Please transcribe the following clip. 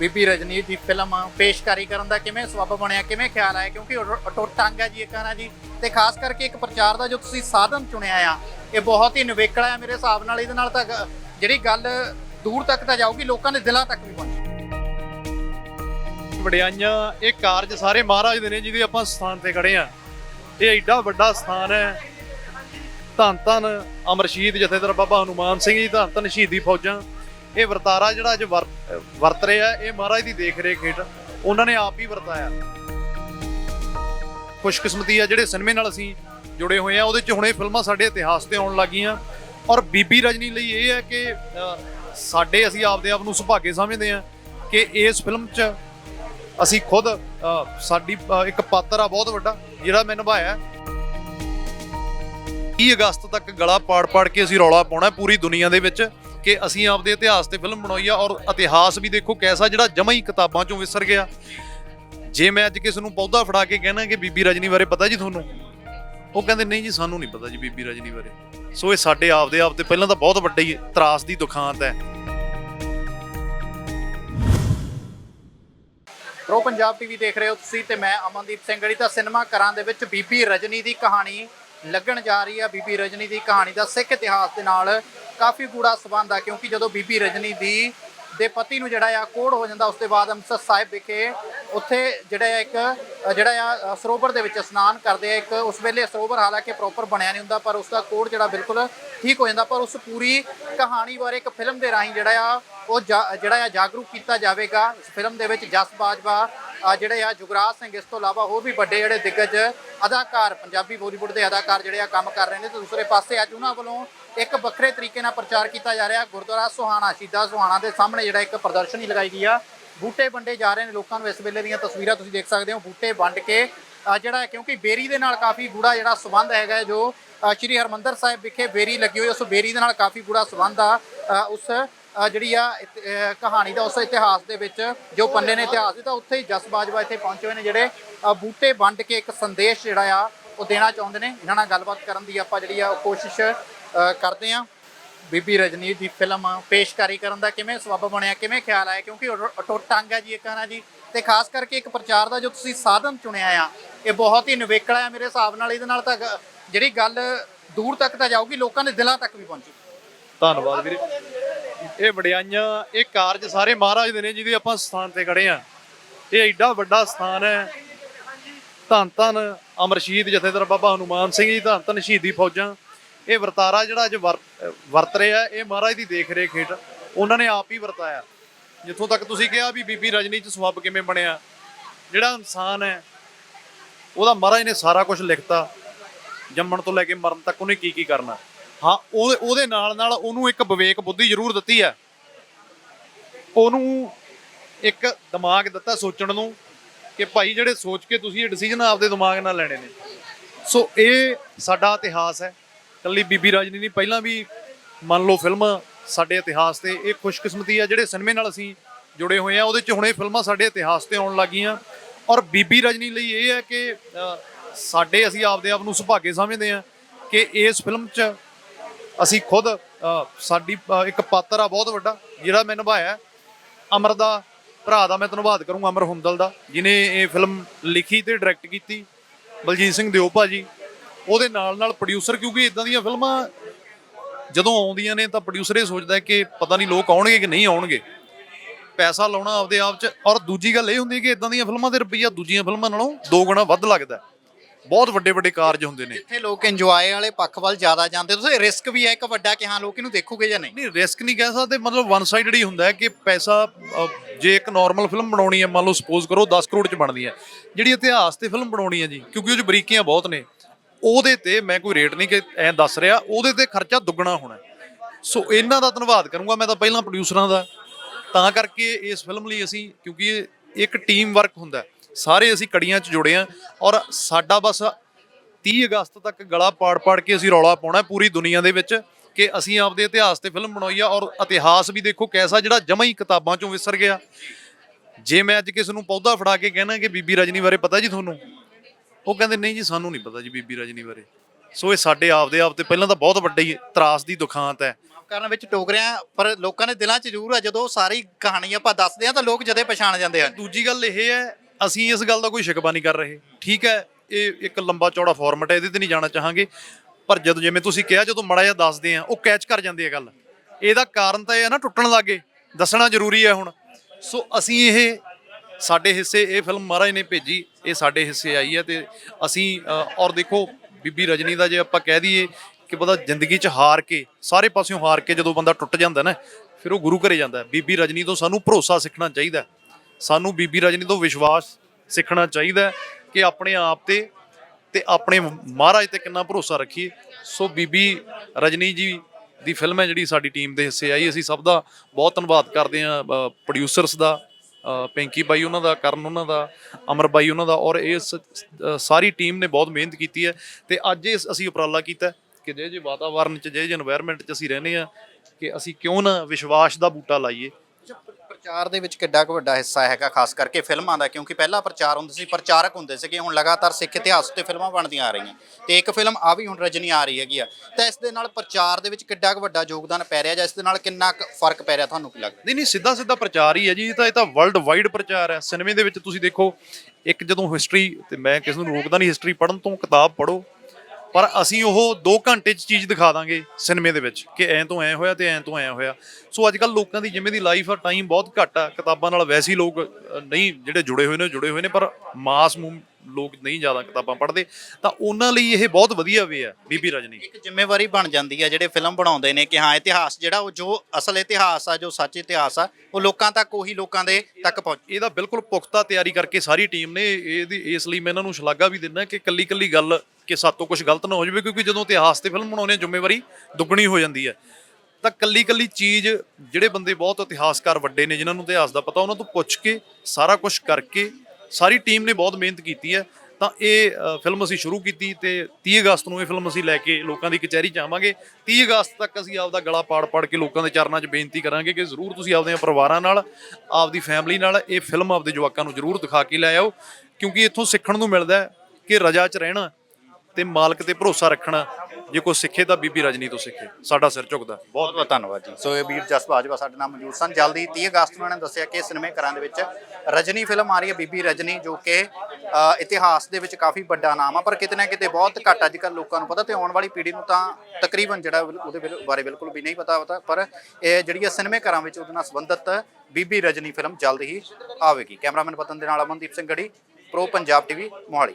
ਬੀਬੀ ਰਜਨੀ ਦੀ film ਪੇਸ਼ਕਾਰੀ ਕਰਨ ਦਾ ਕਿਵੇਂ ਸਬੱਬ ਬਣਿਆ, ਕਿਵੇਂ ਖਿਆਲ ਆਇਆ? ਕਿਉਂਕਿ ਉਹ ਅਟੁੱਟ ਜੀ ਇਹ ਜੀ। ਤੇ ਖਾਸ ਕਰਕੇ ਇੱਕ ਪ੍ਰਚਾਰ ਦਾ ਜੋ ਤੁਸੀਂ ਸਾਧਨ ਚੁਣਿਆ ਆ, ਇਹ ਬਹੁਤ ਹੀ ਨਿਵੇਕਲਾ ਹੈ ਮੇਰੇ ਹਿਸਾਬ ਨਾਲ। ਇਹਦੇ ਨਾਲ ਤਾਂ ਜਿਹੜੀ ਗੱਲ ਦੂਰ ਤੱਕ ਤਾਂ ਜਾਊਗੀ, ਲੋਕਾਂ ਦੇ ਦਿਲਾਂ ਤੱਕ ਵੀ ਪਹੁੰਚੂ ਵਡਿਆਈਆਂ, ਇਹ ਕਾਰਜ ਸਾਰੇ ਮਹਾਰਾਜ ਦੇ ਨੇ ਜਿਹਦੇ ਆਪਾਂ ਸਥਾਨ ਤੇ ਖੜੇ ਆ। ਇਹ ਐਡਾ ਵੱਡਾ ਸਥਾਨ ਹੈ। ਧੰਨ ਧੰਨ ਅਮਰਸ਼ੀਦ ਜਥੇਦਾਰ ਬਾਬਾ ਹਨੂਮਾਨ ਸਿੰਘ ਜੀ ਧੰਨ ਧੰਨ ਸ਼ਹੀਦੀ ਫੌਜਾਂ। ਇਹ ਵਰਤਾਰਾ ਜਿਹੜਾ ਅੱਜ ਵਰ- ਵਰਤ ਰਿਹਾ, ਇਹ ਮਹਾਰਾਜ ਦੀ ਦੇਖ ਰੇਖ ਹੇਠ ਉਹਨਾਂ ਨੇ ਆਪ ਹੀ ਵਰਤਾਇਆ। ਖੁਸ਼ਕਿਸਮਤੀ ਆ ਜਿਹੜੇ ਸਿਨੇਮੇ ਨਾਲ ਅਸੀਂ ਜੁੜੇ ਹੋਏ ਆ, ਉਹਦੇ ਚ ਹੁਣੇ ਫਿਲਮਾਂ ਸਾਡੇ ਇਤਿਹਾਸ ਤੇ ਆਉਣ ਲੱਗੀਆਂ। ਔਰ ਬੀਬੀ ਰਜਨੀ ਲਈ ਇਹ ਹੈ ਕਿ ਸਾਡੇ ਅਸੀਂ ਆਪਦੇ ਆਪ ਨੂੰ ਸੁਭਾਗੇ ਸਮਝਦੇ ਆ ਕਿ ਇਸ ਫਿਲਮ 'ਚ ਅਸੀਂ ਖੁਦ ਸਾਡੀ ਇੱਕ ਪਾਤਰ ਆ ਬਹੁਤ ਵੱਡਾ, ਜਿਹੜਾ ਮੈਂ ਨਿਭਾਇਆ। 30 ਅਗਸਤ ਤੱਕ ਗਲਾ ਪਾੜ-ਪਾੜ ਕੇ ਅਸੀਂ ਰੌਲਾ ਪਾਉਣਾ ਪੂਰੀ ਦੁਨੀਆ ਦੇ ਵਿੱਚ। ਕਿ ਅਸੀਂ ਆਪਦੇ ਇਤਿਹਾਸ ਤੇ ਫਿਲਮ ਬਣਾਈ ਆ ਔਰ ਇਤਿਹਾਸ ਵੀ ਦੇਖੋ ਕੈਸਾ ਜਿਹੜਾ ਜਮਾ ਹੀ ਕਿਤਾਬਾਂ ਚੋਂ ਵਿਸਰ ਗਿਆ। ਜੇ ਮੈਂ ਅੱਜ ਕਿਸੇ ਨੂੰ ਪੌਦਾ ਫੜਾ ਕੇ ਕਹਿਣਾ ਕਿ ਬੀਬੀ ਰਜਨੀ ਬਾਰੇ ਪਤਾ ਜੀ ਤੁਹਾਨੂੰ, ਉਹ ਕਹਿੰਦੇ, ਨਹੀਂ ਜੀ, ਸਾਨੂੰ ਨਹੀਂ ਪਤਾ ਜੀ ਬੀਬੀ ਰਜਨੀ ਬਾਰੇ। ਸੋ ਇਹ ਸਾਡੇ ਆਪਦੇ ਆਪ ਤੇ ਪਹਿਲਾਂ ਤਾਂ ਬਹੁਤ ਵੱਡੀ ਤਰਾਸ ਦੀ ਦੁਖਾਂਤ ਹੈ। ਪ੍ਰੋ ਪੰਜਾਬ ਟੀਵੀ ਦੇਖ ਰਹੇ ਹੋ ਤੁਸੀਂ ਤੇ ਮੈਂ ਅਮਨਦੀਪ ਸਿੰਘ ਗੜੀ, ਤਾਂ ਸਿਨੇਮਾ ਘਰਾਂ ਦੇ ਵਿੱਚ ਬੀਬੀ ਰਜਨੀ ਦੀ ਕਹਾਣੀ ਲੱਗਣ ਜਾ ਰਹੀ ਆ ਬੀਬੀ ਰਜਨੀ ਦੀ ਕਹਾਣੀ ਦਾ ਸਿੱਖ ਇਤਿਹਾਸ ਦੇ ਨਾਲ ਕਾਫੀ ਗੂੜਾ ਸਬੰਧ ਆ, ਕਿਉਂਕਿ ਜਦੋਂ ਬੀਬੀ ਰਜਨੀ ਦੀ ਦੇ ਪਤੀ ਨੂੰ ਜਿਹੜਾ ਆ ਕੋੜ ਹੋ ਜਾਂਦਾ, ਉਸ ਤੋਂ ਬਾਅਦ ਅੰਮ੍ਰਿਤਸਰ ਸਾਹਿਬ ਵਿਖੇ ਉੱਥੇ ਜਿਹੜਾ ਆ ਇੱਕ ਜਿਹੜਾ ਆ ਸਰੋਵਰ ਦੇ ਵਿੱਚ ਇਸ਼ਨਾਨ ਕਰਦੇ ਆ, ਇੱਕ ਉਸ ਵੇਲੇ ਸਰੋਵਰ ਹਾਲਾਂਕਿ ਪ੍ਰੋਪਰ ਬਣਿਆ ਨਹੀਂ ਹੁੰਦਾ, ਪਰ ਉਸ ਦਾ ਕੋੜ ਜਿਹੜਾ ਬਿਲਕੁਲ ਠੀਕ ਹੋ ਜਾਂਦਾ, ਪਰ ਉਸ ਪੂਰੀ ਕਹਾਣੀ ਬਾਰੇ ਇੱਕ ਫਿਲਮ ਦੇ ਰਾਹੀਂ ਜਿਹੜਾ ਆ ਉਹ ਜਾ- ਜਿਹੜਾ ਆ ਜਾਗਰੂਕ ਕੀਤਾ ਜਾਵੇਗਾ ਇਸ ਫਿਲਮ ਦੇ ਵਿੱਚ ਜਸ ਬਾਜਵਾ ਜਿਹੜੇ ਆ ਜੁਗਰਾਜ ਸਿੰਘ, ਇਸ ਤੋਂ ਇਲਾਵਾ ਹੋਰ ਵੀ ਵੱਡੇ ਜਿਹੜੇ ਦਿੱਗਜ ਅਦਾਕਾਰ, ਪੰਜਾਬੀ ਬਾਲੀਵੁੱਡ ਦੇ ਅਦਾਕਾਰ ਜਿਹੜੇ ਆ ਕੰਮ ਕਰ ਰਹੇ ਨੇ ਤੇ ਦੂਸਰੇ ਪਾਸੇ ਅੱਜ ਉਹਨਾਂ ਵੱਲੋਂ ਇੱਕ ਵੱਖਰੇ ਤਰੀਕੇ ਨਾਲ ਪ੍ਰਚਾਰ ਕੀਤਾ ਜਾ ਰਿਹਾ। ਗੁਰਦੁਆਰਾ ਸੁਹਾਣਾ, ਸ਼ਹੀਦਾਂ ਸੁਹਾਣਾ ਦੇ ਸਾਹਮਣੇ ਜਿਹੜਾ ਇੱਕ ਪ੍ਰਦਰਸ਼ਨੀ ਲਗਾਈ ਗਈ ਆ। ਬੂਟੇ ਵੰਡੇ ਜਾ ਰਹੇ ਨੇ ਲੋਕਾਂ ਨੂੰ ਇਸ ਵੇਲੇ ਦੀਆਂ ਤਸਵੀਰਾਂ ਤੁਸੀਂ ਦੇਖ ਸਕਦੇ ਹੋ। ਬੂਟੇ ਵੰਡ ਕੇ ਜਿਹੜਾ ਕਿਉਂਕਿ ਬੇਰੀ ਦੇ ਨਾਲ ਕਾਫੀ ਗੂੜਾ ਜਿਹੜਾ ਸਬੰਧ ਹੈਗਾ ਜੋ ਸ਼੍ਰੀ ਹਰਮੰਦਰ ਸਾਹਿਬ ਵਿਖੇ ਬੇਰੀ ਲੱਗੀ ਹੋਈ ਉਸ ਬੇਰੀ ਦੇ ਨਾਲ ਕਾਫੀ ਗੂੜਾ ਸਬੰਧ ਆ ਉਸ ਜਿਹੜੀ ਆ ਕਹਾਣੀ ਦਾ ਉਸ ਇਤਿਹਾਸ ਦੇ ਵਿੱਚ ਜੋ ਪੰਨੇ ਨੇ ਇਤਿਹਾਸ ਦੀ ਤਾਂ ਉੱਥੇ ਹੀ ਜਸ ਬਾਜਵਾ ਇੱਥੇ ਪਹੁੰਚੇ ਹੋਏ ਨੇ, ਜਿਹੜੇ ਬੂਟੇ ਵੰਡ ਕੇ ਇੱਕ ਸੰਦੇਸ਼ ਜਿਹੜਾ ਆ, ਉਹ ਦੇਣਾ ਚਾਹੁੰਦੇ ਨੇ। ਇਹਨਾਂ ਨਾਲ ਗੱਲਬਾਤ ਕਰਨ ਦੀ ਆਪਾਂ ਜਿਹੜੀ ਆ, ਉਹ ਕੋਸ਼ਿਸ਼ ਕਰਦੇ ਆ। ਬੀਬੀ ਰਜਨੀ ਦੀ ਫਿਲਮ ਪੇਸ਼ਕਾਰੀ ਕਰਨ ਦਾ ਕਿਵੇਂ ਸਬਬ ਬਣਿਆ, ਕਿਵੇਂ ਖਿਆਲ ਆਇਆ, ਕਿਉਂਕਿ ਉਹ ਅਟੁੱਟ ਹੈ ਜੀ ਇਹ ਗਾਣਾ ਜੀ। ਤੇ ਖਾਸ ਕਰਕੇ ਇੱਕ ਪ੍ਰਚਾਰ ਦਾ ਜੋ ਤੁਸੀਂ ਸਾਧਨ ਚੁਣਿਆ ਆ, ਇਹ ਬਹੁਤ ਹੀ ਨਿਵੇਕਲਾ ਹੈ ਮੇਰੇ ਹਿਸਾਬ ਨਾਲ, ਇਹਦੇ ਨਾਲ ਤਾਂ ਜਿਹੜੀ ਗੱਲ ਦੂਰ ਤੱਕ ਤਾਂ ਜਾਊਗੀ, ਲੋਕਾਂ ਦੇ ਦਿਲਾਂ ਤੱਕ ਵੀ ਪਹੁੰਚੂ ਧੰਨਵਾਦ ਵੀਰੇ। ਇਹ ਵਡਿਆਈਆਂ, ਇਹ ਕਾਰਜ ਸਾਰੇ ਮਹਾਰਾਜ ਦੇ ਨੇ ਜਿਹਦੇ ਆਪਾਂ ਸਥਾਨ ਤੇ ਖੜੇ ਆ। ਇਹ ਐਡਾ ਵੱਡਾ ਸਥਾਨ ਹੈ। ਧੰਨ ਧੰਨ ਅਮਰਸ਼ੀਦ ਜਥੇਦਾਰ ਬਾਬਾ ਹਨੂਮਾਨ ਸਿੰਘ ਜੀ, ਧੰਨ ਧੰਨ ਸ਼ਹੀਦੀ ਫੌਜਾਂ। ਇਹ ਵਰਤਾਰਾ ਜਿਹੜਾ ਅੱਜ ਵਰ- ਵਰਤ ਰਿਹਾ, ਇਹ ਮਹਾਰਾਜ ਦੀ ਦੇਖ ਰੇਖ ਹੇਠ ਉਹਨਾਂ ਨੇ ਆਪ ਹੀ ਵਰਤਾਇਆ। ਜਿੱਥੋਂ ਤੱਕ ਤੁਸੀਂ ਕਿਹਾ ਵੀ ਬੀਬੀ ਰਜਨੀ ਚ ਸਵੱਬ ਕਿਵੇਂ ਬਣਿਆ, ਜਿਹੜਾ ਇਨਸਾਨ ਹੈ, ਉਹਦਾ ਮਹਾਰਾਜ ਨੇ ਸਾਰਾ ਕੁਝ ਲਿਖਤਾ। ਜੰਮਣ ਤੋਂ ਲੈ ਕੇ ਮਰਨ ਤੱਕ ਉਹਨੇ ਕੀ ਕੀ ਕਰਨਾ? ਹਾਂ, ਉਹਦੇ ਉਹਦੇ ਨਾਲ ਨਾਲ ਉਹਨੂੰ ਇੱਕ ਵਿਵੇਕ ਬੁੱਧੀ ਜ਼ਰੂਰ ਦਿੱਤੀ ਹੈ। ਉਹਨੂੰ ਇੱਕ ਦਿਮਾਗ ਦਿੱਤਾ ਸੋਚਣ ਨੂੰ ਕਿ ਭਾਈ ਜਿਹੜੇ ਸੋਚ ਕੇ ਤੁਸੀਂ ਇਹ ਡਿਸੀਜਨ ਆਪਦੇ ਦਿਮਾਗ ਨਾਲ ਲੈਣੇ ਨੇ। ਸੋ ਇਹ ਸਾਡਾ ਇਤਿਹਾਸ ਹੈ। ਕੱਲੀ ਬੀਬੀ ਰਾਜਨੀ ਨਹੀਂ, ਪਹਿਲਾਂ ਵੀ ਮੰਨ ਲਓ ਫਿਲਮ ਸਾਡੇ ਇਤਿਹਾਸ ਤੇ ਇਹ ਖੁਸ਼ਕਿਸਮਤੀ ਆ ਜਿਹੜੇ ਸਿਨੇਮੇ ਨਾਲ ਅਸੀਂ ਜੁੜੇ ਹੋਏ ਆ ਉਹਦੇ ਚ ਹੁਣੇ ਫਿਲਮਾਂ ਸਾਡੇ ਇਤਿਹਾਸ ਤੇ ਆਉਣ ਲੱਗੀਆਂ। ਔਰ ਬੀਬੀ ਰਜਨੀ ਲਈ ਇਹ ਹੈ ਕਿ ਸਾਡੇ ਅਸੀਂ ਆਪਦੇ ਆਪ ਨੂੰ ਸੁਭਾਗੇ ਸਮਝਦੇ ਆ ਕਿ ਇਸ ਫਿਲਮ 'ਚ ਅਸੀਂ ਖੁਦ ਸਾਡੀ ਇੱਕ ਪਾਤਰ ਆ ਬਹੁਤ ਵੱਡਾ, ਜਿਹੜਾ ਮੈਂ ਨਿਭਾਇਆ। ਅਮਰ ਦਾ, ਭਰਾ ਦਾ ਮੈਂ ਧੰਨਵਾਦ ਕਰੂੰਗਾ, ਅਮਰ ਹੁੰਦਲ ਦਾ ਜਿਨੇ ਇਹ ਫਿਲਮ ਲਿਖੀ ਤੇ ਡਾਇਰੈਕਟ ਕੀਤੀ। ਬਲਜੀਤ ਸਿੰਘ ਦਿਓ ਭਾਜੀ, ਉਹਦੇ ਨਾਲ ਨਾਲ ਪ੍ਰੋਡਿਊਸਰ ਕਿਉਂਕਿ ਇਦਾਂ ਦੀਆਂ ਫਿਲਮਾਂ ਜਦੋਂ ਆਉਂਦੀਆਂ ਨੇ ਤਾਂ ਪ੍ਰੋਡਿਊਸਰ ਇਹ ਸੋਚਦਾ ਕਿ ਪਤਾ ਨਹੀਂ ਲੋਕ ਆਉਣਗੇ ਕਿ ਨਹੀਂ ਆਉਣਗੇ। ਪੈਸਾ ਲਾਉਣਾ ਆਪਦੇ ਆਪ 'ਚ, ਔਰ ਦੂਜੀ ਗੱਲ ਇਹ ਹੁੰਦੀ ਹੈ ਕਿ ਇਦਾਂ ਦੀਆਂ ਫਿਲਮਾਂ ਦੇ ਰੁਪਈਆ ਦੂਜੀਆਂ ਫਿਲਮਾਂ ਨਾਲੋਂ ਦੋ ਗੁਣਾ ਵੱਧ ਲੱਗਦਾ ਬਹੁਤ ਵੱਡੇ ਵੱਡੇ ਕਾਰਜ ਹੁੰਦੇ ਨੇ ਜਿੱਥੇ ਲੋਕ ਇੰਜੋਏ ਵਾਲੇ ਪੱਖ ਵੱਲ ਜ਼ਿਆਦਾ ਜਾਂਦੇ ਤੁਸੀਂ ਰਿਸਕ ਵੀ ਹੈ ਇੱਕ ਵੱਡਾ ਕਿ ਹਾਂ ਲੋਕ ਇਹਨੂੰ ਦੇਖੂਗੇ ਜਾਂ ਨਹੀਂ ਨਹੀਂ ਰਿਸਕ ਨਹੀਂ ਕਹਿ ਸਕਦੇ ਮਤਲਬ ਵਨ ਸਾਈਡਡ ਹੀ ਹੁੰਦਾ ਹੈ ਕਿ ਪੈਸਾ ਜੇ ਇੱਕ ਨਾਰਮਲ ਫਿਲਮ ਬਣਾਉਣੀ ਹੈ ਮੰਨ ਲਓ ਸਪੋਜ਼ ਕਰੋ 10 ਕਰੋੜ ਚ ਬਣਦੀ ਹੈ ਜਿਹੜੀ ਇਤਿਹਾਸ ਤੇ ਫਿਲਮ ਬਣਾਉਣੀ ਹੈ ਜੀ ਕਿਉਂਕਿ ਉਹ ਚ ਬਰੀਕੀਆਂ ਬਹੁਤ ਨੇ ਉਹਦੇ ਤੇ ਮੈਂ ਕੋਈ ਰੇਟ ਨਹੀਂ ਕਿ ਐ ਦੱਸ ਰਿਹਾ ਉਹਦੇ ਤੇ ਖਰਚਾ ਦੁੱਗਣਾ ਹੋਣਾ ਹੈ। ਸੋ ਇਹਨਾਂ ਦਾ ਧੰਨਵਾਦ ਕਰੂੰਗਾ ਮੈਂ ਤਾਂ ਪਹਿਲਾਂ ਪ੍ਰੋਡਿਊਸਰਾਂ ਦਾ ਤਾਂ ਕਰਕੇ ਇਸ ਫਿਲਮ ਲਈ ਅਸੀਂ ਕਿਉਂਕਿ ਇਹ ਇੱਕ ਟੀਮ ਵਰਕ ਹੁੰਦਾ ਹੈ। ਸਾਰੇ ਅਸੀਂ ਕੜੀਆਂ 'ਚ ਜੁੜੇ ਆ ਔਰ ਸਾਡਾ ਬਸ 30 ਅਗਸਤ ਤੱਕ ਗਲਾ ਪਾੜ-ਪਾੜ ਕੇ ਅਸੀਂ ਰੌਲਾ ਪਾਉਣਾ ਪੂਰੀ ਦੁਨੀਆ ਦੇ ਵਿੱਚ ਕਿ ਅਸੀਂ ਆਪਦੇ ਇਤਿਹਾਸ ਤੇ ਫਿਲਮ ਬਣਾਈ ਆ ਔਰ ਇਤਿਹਾਸ ਵੀ ਦੇਖੋ ਕੈਸਾ ਜਿਹੜਾ ਜਮਾ ਹੀ ਕਿਤਾਬਾਂ 'ਚੋਂ ਵਿਸਰ ਗਿਆ। ਜੇ ਮੈਂ ਅੱਜ ਕਿਸੇ ਨੂੰ ਪੌਦਾ ਫੜਾ ਕੇ ਕਹਿਣਾ ਕਿ ਬੀਬੀ ਰਜਨੀ ਬਾਰੇ ਪਤਾ ਜੀ ਤੁਹਾਨੂੰ? ਉਹ ਕਹਿੰਦੇ ਨਹੀਂ ਜੀ ਸਾਨੂੰ ਨਹੀਂ ਪਤਾ ਜੀ ਬੀਬੀ ਰਜਨੀ ਬਾਰੇ। ਸੋ ਇਹ ਸਾਡੇ ਆਪਦੇ ਆਪ ਤੇ ਪਹਿਲਾਂ ਤਾਂ ਬਹੁਤ ਵੱਡੀ ਤਰਾਸ ਦੀ ਦੁਖਾਂਤ ਹੈ। ਕਰਨ ਵਿੱਚ ਟੋਕ ਰਿਹਾ ਪਰ ਲੋਕਾਂ ਦੇ ਦਿਲਾਂ 'ਚ ਜ਼ਰੂਰ ਆ ਜਦੋਂ ਸਾਰੀ ਕਹਾਣੀ ਆਪਾਂ ਦੱਸਦੇ ਆ ਤਾਂ ਲੋਕ ਜਦੇ ਪਛਾਣ ਜਾਂਦੇ ਹਨ ਦੂਜੀ ਗੱਲ ਇਹ ਹੈ ਅਸੀਂ ਇਸ ਗੱਲ ਦਾ ਕੋਈ ਸ਼ਿਕਵਾ ਨਹੀਂ ਕਰ ਰਹੇ। ਠੀਕ ਹੈ, ਇਹ ਇੱਕ ਲੰਬਾ ਚੌੜਾ ਫਾਰਮੈਟ ਹੈ, ਇਹਦੇ ਤੇ ਨਹੀਂ ਜਾਣਾ ਚਾਹਾਂਗੇ। ਪਰ ਜਦੋਂ ਜਿਵੇਂ ਤੁਸੀਂ ਕਿਹਾ, ਜਦੋਂ ਮੜਾ ਜਿਹਾ ਦੱਸਦੇ ਆ, ਉਹ ਕੈਚ ਕਰ ਜਾਂਦੇ ਆ ਗੱਲ। ਇਹਦਾ ਕਾਰਨ ਤਾਂ ਇਹ ਹੈ ਨਾ ਟੁੱਟਣ ਲੱਗੇ, ਦੱਸਣਾ ਜ਼ਰੂਰੀ ਹੈ ਹੁਣ। ਸੋ ਅਸੀਂ ਇਹ, ਸਾਡੇ ਹਿੱਸੇ ਇਹ ਫਿਲਮ ਮਹਾਰਾਜ ਨੇ ਭੇਜੀ, ਇਹ ਸਾਡੇ ਹਿੱਸੇ ਆਈ ਹੈ ਤੇ ਅਸੀਂ ਔਰ ਦੇਖੋ, ਬੀਬੀ ਰਜਨੀ ਦਾ ਜੇ ਆਪਾਂ ਕਹਿ ਦਈਏ ਕਿ ਪਤਾ ਜ਼ਿੰਦਗੀ 'ਚ ਹਾਰ ਕੇ, ਸਾਰੇ ਪਾਸਿਓਂ ਹਾਰ ਕੇ ਜਦੋਂ ਬੰਦਾ ਟੁੱਟ ਜਾਂਦਾ ਨਾ, ਫਿਰ ਉਹ ਗੁਰੂ ਘਰੇ ਜਾਂਦਾ ਬੀਬੀ ਰਜਨੀ ਤੋਂ ਸਾਨੂੰ ਭਰੋਸਾ ਸਿੱਖਣਾ ਚਾਹੀਦਾ ਸਾਨੂੰ ਬੀਬੀ ਰਜਨੀ ਤੋਂ ਵਿਸ਼ਵਾਸ ਸਿੱਖਣਾ ਚਾਹੀਦਾ ਕਿ ਆਪਣੇ ਆਪ ਤੇ ਤੇ ਆਪਣੇ ਮਹਾਰਾਜ ਤੇ ਕਿੰਨਾ ਭਰੋਸਾ ਰੱਖੀਏ। ਸੋ ਬੀਬੀ ਰਜਨੀ ਜੀ ਦੀ ਫਿਲਮ ਹੈ ਜਿਹੜੀ ਸਾਡੀ ਟੀਮ ਦੇ ਹਿੱਸੇ ਆਈ। ਅਸੀਂ ਸਭ ਦਾ ਬਹੁਤ ਧੰਨਵਾਦ ਕਰਦੇ ਹਾਂ ਪ੍ਰੋਡਿਊਸਰਸ ਦਾ ਪਿੰਕੀ ਬਾਈ ਉਹਨਾਂ ਦਾ, ਕਰਨ ਉਹਨਾਂ ਦਾ, ਅਮਰ ਬਾਈ ਉਹਨਾਂ ਦਾ ਔਰ ਇਸ ਸਾਰੀ ਟੀਮ ਨੇ ਬਹੁਤ ਮਿਹਨਤ ਕੀਤੀ ਹੈ। ਤੇ ਅੱਜ ਅਸੀਂ ਉਪਰਾਲਾ ਕੀਤਾ ਕਿ ਜੇ ਜੇ ਵਾਤਾਵਰਨ ਚ, ਜੇ ਜੇ এনवायरमेंट ਚ ਅਸੀਂ ਰਹਿੰਦੇ ਆ ਕਿ ਅਸੀਂ ਕਿਉਂ ਨਾ ਵਿਸ਼ਵਾਸ ਦਾ ਬੂਟਾ ਲਾਈਏ। ਪ੍ਰਚਾਰ ਦੇ ਵਿੱਚ ਕਿੱਡਾ ਕੁ ਵੱਡਾ ਹਿੱਸਾ ਹੈਗਾ ਖਾਸ ਕਰਕੇ ਫਿਲਮਾਂ ਦਾ, ਕਿਉਂਕਿ ਪਹਿਲਾਂ ਪ੍ਰਚਾਰ ਹੁੰਦਾ ਸੀ, ਪ੍ਰਚਾਰਕ ਹੁੰਦੇ ਸੀਗੇ, ਹੁਣ ਲਗਾਤਾਰ ਸਿੱਖ ਇਤਿਹਾਸ ਉੱਤੇ ਫਿਲਮਾਂ ਬਣਦੀਆਂ ਆ ਰਹੀਆਂ। ਤੇ ਇੱਕ ਫਿਲਮ ਆ ਵੀ ਹੁਣ ਰਜਨੀ ਆ ਰਹੀ ਹੈਗੀ ਆ। ਤਾਂ ਇਸ ਦੇ ਨਾਲ ਪ੍ਰਚਾਰ ਦੇ ਵਿੱਚ ਕਿੱਡਾ ਕੁ ਵੱਡਾ ਯੋਗਦਾਨ ਪੈ ਰਿਹਾ ਜਾਂ ਇਸ ਦੇ ਨਾਲ ਕਿੰਨਾ ਕੁ ਫ਼ਰਕ ਪੈ ਰਿਹਾ ਤੁਹਾਨੂੰ ਕੀ ਲੱਗਦਾ? ਨਹੀਂ ਨਹੀਂ ਸਿੱਧਾ ਸਿੱਧਾ ਪ੍ਰਚਾਰ ਹੀ ਹੈ ਜੀ, ਇਹ ਤਾਂ ਇਹ ਤਾਂ ਵਰਲਡ ਵਾਈਡ ਪ੍ਰਚਾਰ ਹੈ। ਸਿਨੇਮੇ ਦੇ ਵਿੱਚ ਤੁਸੀਂ ਦੇਖੋ, ਇੱਕ ਜਦੋਂ ਹਿਸਟਰੀ ਤੇ ਮੈਂ ਕਿਸੇ ਨੂੰ ਰੋਕਦਾ ਨਹੀਂ ਹਿਸਟਰੀ ਪੜ੍ਹਨ ਤੋਂ ਕਿਤਾਬ ਪੜ੍ਹੋ। ਪਰ ਅਸੀਂ ਉਹ 2 ਘੰਟੇ 'ਚ ਚੀਜ਼ ਦਿਖਾ ਦਾਂਗੇ ਸਿਨੇਮੇ ਦੇ ਵਿੱਚ ਕਿ ਐਂ ਤੋਂ ਐਂ ਹੋਇਆ ਤੇ ਐਂ ਤੋਂ ਐਂ ਹੋਇਆ। ਸੋ ਅੱਜ ਕੱਲ ਲੋਕਾਂ ਦੀ ਜਿਵੇਂ ਦੀ ਲਾਈਫ ਆ ਟਾਈਮ ਬਹੁਤ ਘੱਟ ਆ। ਕਿਤਾਬਾਂ ਨਾਲ ਵੈਸੇ ਹੀ ਲੋਕ ਨਹੀਂ ਜਿਹੜੇ ਜੁੜੇ ਹੋਏ ਨੇ ਜੁੜੇ ਹੋਏ ਨੇ ਪਰ ਮਾਸ ਲੋਕ ਨਹੀਂ ਜ਼ਿਆਦਾ ਕਿਤਾਬਾਂ ਪੜ੍ਹਦੇ। ਤਾਂ ਉਹਨਾਂ ਲਈ ਇਹ ਬਹੁਤ ਵਧੀਆ ਵੇ ਆ ਬੀਬੀ ਰਜਨੀ। ਇੱਕ ਜ਼ਿੰਮੇਵਾਰੀ ਬਣ ਜਾਂਦੀ ਹੈ ਜਿਹੜੇ ਫਿਲਮ ਬਣਾਉਂਦੇ ਨੇ ਕਿ ਹਾਂ ਇਤਿਹਾਸ ਜਿਹੜਾ ਉਹ ਜੋ ਅਸਲ ਇਤਿਹਾਸ ਆ ਜੋ ਸੱਚ ਇਤਿਹਾਸ ਆ ਉਹ ਲੋਕਾਂ ਤੱਕ ਉਹੀ ਲੋਕਾਂ ਦੇ ਤੱਕ ਪਹੁੰਚ ਇਹਦਾ ਬਿਲਕੁਲ ਪੁਖਤਾ ਤਿਆਰੀ ਕਰਕੇ ਸਾਰੀ ਟੀਮ ਨੇ ਇਹਦੀ ਇਸ ਲਈ ਮੈਂ ਇਹਨਾਂ ਨੂੰ ਸ਼ਲਾਘਾ ਵੀ ਦਿੰਦਾ ਕਿ ਕੱਲੀ ਕੱਲੀ ਗੱਲ ਕਿ ਸਾਤੋਂ ਕੁਝ ਗਲਤ ਨਾ ਹੋ ਜਾਵੇ, ਕਿਉਂਕਿ ਜਦੋਂ ਇਤਿਹਾਸ ਤੇ ਫਿਲਮ ਬਣਾਉਂਦੇ ਆ, ਜ਼ਿੰਮੇਵਾਰੀ ਦੁੱਗਣੀ ਹੋ ਜਾਂਦੀ ਹੈ। ਤਾਂ ਕੱਲੀ ਕੱਲੀ ਚੀਜ਼ ਜਿਹੜੇ ਬੰਦੇ ਬਹੁਤ ਇਤਿਹਾਸਕਾਰ ਵੱਡੇ ਨੇ, ਜਿਨ੍ਹਾਂ ਨੂੰ ਇਤਿਹਾਸ ਦਾ ਪਤਾ, ਉਹਨਾਂ ਤੋਂ ਪੁੱਛ ਕੇ, ਸਾਰਾ ਕੁਝ ਕਰਕੇ, ਸਾਰੀ ਟੀਮ ਨੇ ਬਹੁਤ ਮਿਹਨਤ ਕੀਤੀ ਹੈ। ਤਾਂ ਇਹ ਫਿਲਮ ਅਸੀਂ ਸ਼ੁਰੂ ਕੀਤੀ ਤੇ 30 ਅਗਸਤ ਨੂੰ ਇਹ ਫਿਲਮ ਅਸੀਂ ਲੈ ਕੇ ਲੋਕਾਂ ਦੀ ਕਚਹਿਰੀ ਚ ਆਵਾਂਗੇ। 30 ਅਗਸਤ ਤੱਕ ਅਸੀਂ ਆਪਦਾ ਗਲਾ ਪਾੜ ਪਾੜ ਕੇ ਲੋਕਾਂ ਦੇ ਚਰਨਾਂ 'ਚ ਬੇਨਤੀ ਕਰਾਂਗੇ ਕਿ ਜ਼ਰੂਰ ਤੁਸੀਂ ਆਪਦੇ ਪਰਿਵਾਰਾਂ ਨਾਲ, ਆਪਦੀ ਫੈਮਿਲੀ ਨਾਲ ਇਹ ਫਿਲਮ ਆਪਦੇ ਜਵਾਕਾਂ ਨੂੰ ਜ਼ਰੂਰ ਦਿਖਾ ਕੇ ਲੈ ਆਓ, ਕਿਉਂਕਿ ਇੱਥੋਂ ਸਿੱਖਣ ਨੂੰ ਮਿਲਦਾ ਕਿ ਰਜਾ 'ਚ ਰਹਿਣਾ ਤੇ ਮਾਲਕ ਤੇ ਭਰੋਸਾ ਰੱਖਣਾ ਜੇ ਕੋਈ ਸਿੱਖੇ ਤਾਂ ਬੀਬੀ ਰਜਨੀ ਤੋਂ ਸਿੱਖੇ। ਸਾਡਾ ਸਿਰ ਝੁਕਦਾ। ਬਹੁਤ ਬਹੁਤ ਧੰਨਵਾਦ ਜੀ। ਸੋ ਇਹ ਵੀਰ ਜਸ ਬਾਜਵਾ ਸਾਡੇ ਨਾਲ ਮੌਜੂਦ ਸਨ। ਜਲਦੀ 30 ਅਗਸਤ ਨੂੰ ਇਹਨਾਂ ਨੇ ਦੱਸਿਆ ਕਿ ਸਿਨੇਮੇ ਘਰਾਂ ਦੇ ਵਿੱਚ ਰਜਨੀ ਫਿਲਮ ਆ ਰਹੀ ਹੈ, ਬੀਬੀ ਰਜਨੀ, ਜੋ ਕਿ ਇਤਿਹਾਸ ਦੇ ਵਿੱਚ ਕਾਫੀ ਵੱਡਾ ਨਾਮ ਆ। ਪਰ ਕਿਤੇ ਨਾ ਕਿਤੇ ਬਹੁਤ ਘੱਟ ਅੱਜ ਕੱਲ੍ਹ ਲੋਕਾਂ ਨੂੰ ਪਤਾ ਤੇ ਆਉਣ ਵਾਲੀ ਪੀੜ੍ਹੀ ਨੂੰ ਤਾਂ ਤਕਰੀਬਨ ਜਿਹੜਾ ਉਹਦੇ ਬਿਲ- ਬਾਰੇ ਬਿਲਕੁਲ ਵੀ ਨਹੀਂ ਪਤਾ ਪਤਾ। ਪਰ ਇਹ ਜਿਹੜੀ ਹੈ ਸਿਨੇਮੇ ਘਰਾਂ ਵਿੱਚ ਉਹਦੇ ਨਾਲ ਸੰਬੰਧਿਤ ਬੀਬੀ ਰਜਨੀ ਫਿਲਮ ਜਲਦ ਹੀ ਆਵੇਗੀ। ਕੈਮਰਾਮੈਨ ਪਤਨ ਦੇ ਨਾਲ ਅਮਨਦੀਪ ਸਿੰਘ ਗੜੀ, ਪ੍ਰੋ ਪੰਜਾਬ ਟੀਵੀ, ਮੋਹਾਲੀ।